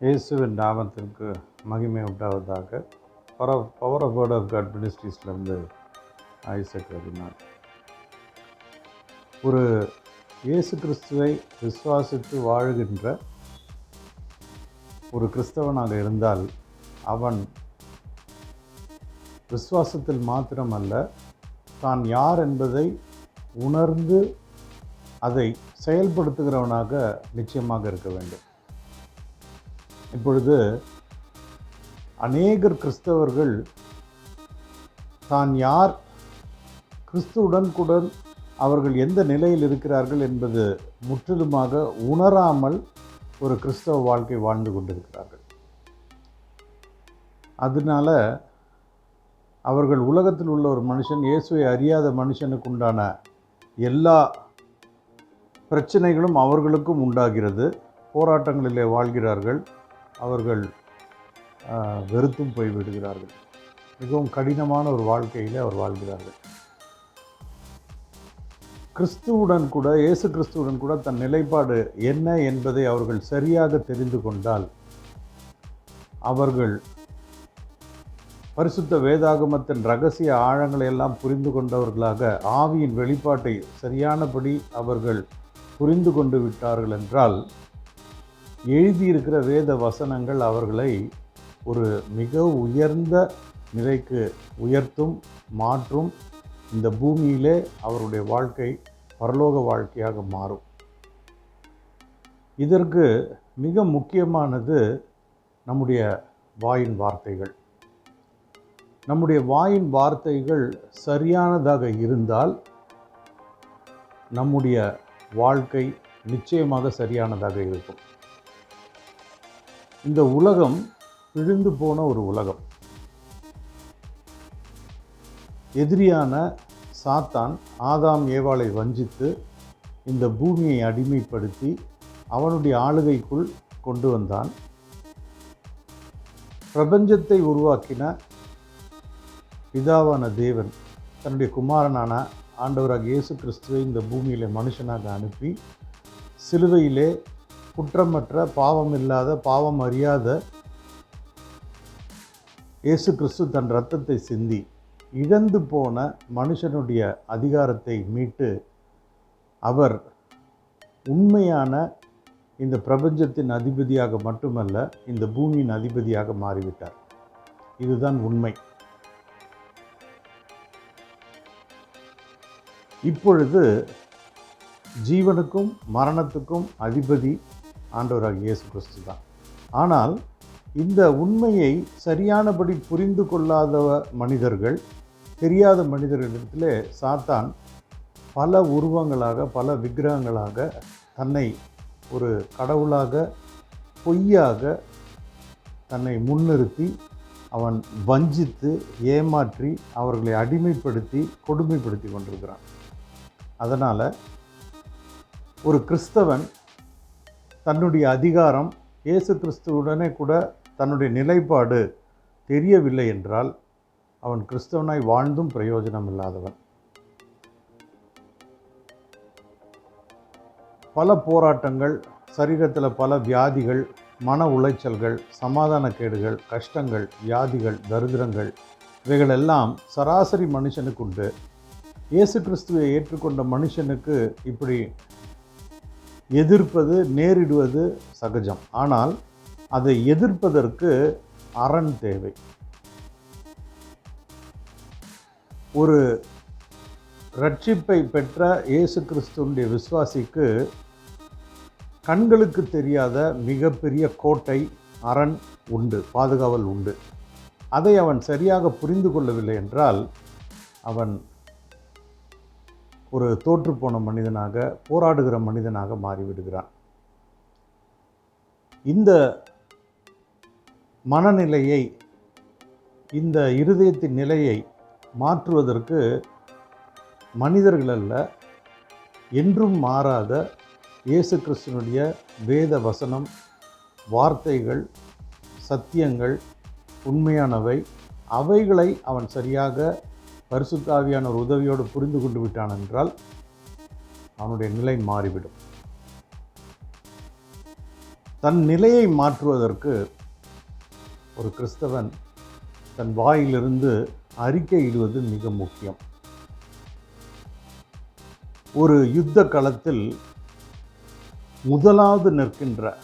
இயேசுவின் நாமத்திற்கு மகிமை உண்டாவதாக. Power power of word of God மினிஸ்ட்ரீஸ்லேருந்து Isaac Raghunath ஒரு இயேசு கிறிஸ்துவை விசுவாசித்து வாழுகின்ற ஒரு கிறிஸ்தவனாக இருந்தால் அவன் விசுவாசத்தில் மாத்திரமல்ல தான் யார் என்பதை உணர்ந்து அதை செயல்படுத்துகிறவனாக நிச்சயமாக இருக்க வேண்டும். இப்பொழுது அநேகர் கிறிஸ்தவர்கள் தான் யார்? கிறிஸ்துவுடன் கூட அவர்கள் எந்த நிலையில் இருக்கிறார்கள் என்பது முற்றிலுமாக உணராமல் ஒரு கிறிஸ்தவ வாழ்க்கை வாழ்ந்து கொண்டிருக்கிறார்கள். அதனால அவர்கள் உலகத்தில் உள்ள ஒரு மனுஷன் இயேசுவை அறியாத மனுஷனுக்கு உண்டான எல்லா பிரச்சனைகளும் அவர்களுக்கும் உண்டாகிறது. போராட்டங்களிலே வாழ்கிறார்கள். அவர்கள் வெறுத்தும் போய் விடுகிறார்கள். மிகவும் கடினமான ஒரு வாழ்க்கையிலே அவர் வாழ்கிறார்கள். கிறிஸ்துவுடன் கூட இயேசு கிறிஸ்துவுடன் கூட தன் நிலைப்பாடு என்ன என்பதை அவர்கள் சரியாக தெரிந்து கொண்டால் அவர்கள் பரிசுத்த வேதாகமத்தின் ரகசிய ஆழங்களை எல்லாம் புரிந்து கொண்டவர்களாக ஆவியின் வெளிப்பாட்டை சரியானபடி அவர்கள் புரிந்து கொண்டு விட்டார்கள் என்றால் எழுதியிருக்கிற வேத வசனங்கள் அவர்களை ஒரு மிக உயர்ந்த நிலைக்கு உயர்த்தும் மாற்றும் இந்த பூமியிலே அவருடைய வாழ்க்கை பரலோக வாழ்க்கையாக மாறும். இதற்கு மிக முக்கியமானது நம்முடைய வாயின் வார்த்தைகள். நம்முடைய வாயின் வார்த்தைகள் சரியானதாக இருந்தால் நம்முடைய வாழ்க்கை நிச்சயமாக சரியானதாக இருக்கும். இந்த உலகம் பிழிந்து போன ஒரு உலகம். எதிரியான சாத்தான் ஆதாம் ஏவாளை வஞ்சித்து இந்த பூமியை அடிமைப்படுத்தி அவனுடைய ஆளுகைக்குள் கொண்டு வந்தான். பிரபஞ்சத்தை உருவாக்கின பிதாவான தேவன் தன்னுடைய குமாரனான ஆண்டவராக இயேசு கிறிஸ்துவை இந்த பூமியில் மனுஷனாக அனுப்பி சிலுவையிலே குற்றமற்ற பாவம் இல்லாத பாவம் அறியாத இயேசு கிறிஸ்து தன் ரத்தத்தை சிந்தி இழந்து போன மனுஷனுடைய அதிகாரத்தை மீட்டு அவர் உண்மையான இந்த பிரபஞ்சத்தின் அதிபதியாக மட்டுமல்ல இந்த பூமியின் அதிபதியாக மாறிவிட்டார். இதுதான் உண்மை. இப்பொழுது ஜீவனுக்கும் மரணத்துக்கும் அதிபதி ஆண்டவராக இயேசு கிறிஸ்து தான். ஆனால் இந்த உண்மையை சரியானபடி புரிந்து கொள்ளாத மனிதர்கள் தெரியாத மனிதர்களிடத்திலே சாத்தான் பல உருவங்களாக பல விக்கிரகங்களாக தன்னை ஒரு கடவுளாக பொய்யாக தன்னை முன்னிறுத்தி அவன் வஞ்சித்து ஏமாற்றி அவர்களை அடிமைப்படுத்தி கொடுமைப்படுத்தி கொண்டிருக்கிறான். அதனால் ஒரு கிறிஸ்தவன் தன்னுடைய அதிகாரம் இயேசு கிறிஸ்துவுடனே கூட தன்னுடைய நிலைப்பாடு தெரியவில்லை என்றால் அவன் கிறிஸ்தவனாய் வாழ்ந்தும் பிரயோஜனம் இல்லாதவன். பல போராட்டங்கள் சரீரத்தில் பல வியாதிகள் மன உளைச்சல்கள் சமாதான கேடுகள் கஷ்டங்கள் வியாதிகள் தரித்திரங்கள் இவைகளெல்லாம் சராசரி மனுஷனுக்கு உண்டு. இயேசு கிறிஸ்துவை ஏற்றுக்கொண்ட மனுஷனுக்கு இப்படி எதிர்ப்பது நேரிடுவது சகஜம். ஆனால் அதை எதிர்ப்பதற்கு அரண் தேவை. ஒரு ரட்சிப்பை பெற்ற இயேசு கிறிஸ்துவனுடைய விசுவாசிக்கு கண்களுக்கு தெரியாத மிகப்பெரிய கோட்டை அரண் உண்டு பாதுகாவல் உண்டு. அதை அவன் சரியாக புரிந்து கொள்ளவில்லை என்றால் அவன் ஒரு தோற்றுப்போன மனிதனாக போராடுகிற மனிதனாக மாறிவிடுகிறான். இந்த மனநிலையை இந்த இருதயத்தின் நிலையை மாற்றுவதற்கு மனிதர்கள் அல்ல என்றும் மாறாத இயேசு கிறிஸ்தனுடைய வேத வசனம் வார்த்தைகள் சத்தியங்கள் உண்மையானவை அவைகளை அவன் சரியாக பரிசுத்தாவியான ஒரு உதவியோடு புரிந்து கொண்டு விட்டான் என்றால் அவனுடைய நிலை மாறிவிடும். தன் நிலையை மாற்றுவதற்கு ஒரு கிறிஸ்தவன் தன் வாயிலிருந்து அறிக்கையிடுவது மிக முக்கியம். ஒரு யுத்த களத்தில் முதலாவது நிற்கின்ற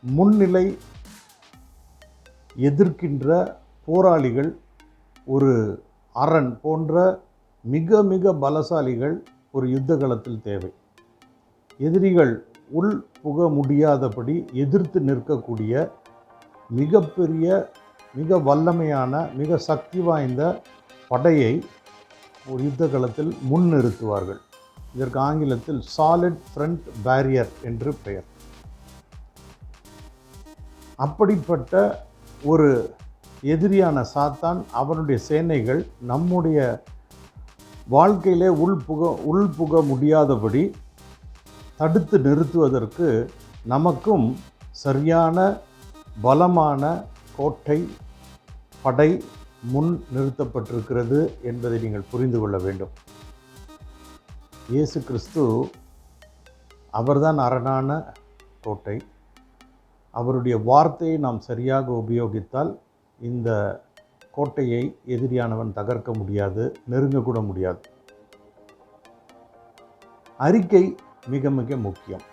முன்னிலை எதிர்க்கின்ற போராளிகள் ஒரு அரண் போன்ற மிக மிக பலசாலிகள் ஒரு யுத்த களத்தில் தேவை. எதிரிகள் உள் புக முடியாதபடி எதிர்த்து நிற்கக்கூடிய மிகப்பெரிய மிக வல்லமையான மிக சக்தி வாய்ந்த படையை ஒரு யுத்த களத்தில் முன்னிறுத்துவார்கள். இதற்கு ஆங்கிலத்தில் சாலிட் ஃப்ரண்ட் பேரியர் என்று பெயர். அப்படிப்பட்ட ஒரு எதிரியான சாத்தான் அவனுடைய சேனைகள் நம்முடைய வாழ்க்கையிலே உள்புக உள்புக முடியாதபடி தடுத்து நிறுத்துவதற்கு நமக்கும் சரியான பலமான கோட்டை படை முன் நிறுத்தப்பட்டிருக்கிறது என்பதை நீங்கள் புரிந்து கொள்ள வேண்டும். இயேசு கிறிஸ்து அவர்தான் அரணான கோட்டை. அவருடைய வார்த்தையை நாம் சரியாக உபயோகித்தால் இந்த கோட்டையை எதிரியானவன் தகர்க்க முடியாது நெருங்கக்கூட முடியாது. அறிக்கை மிக மிக முக்கியம்.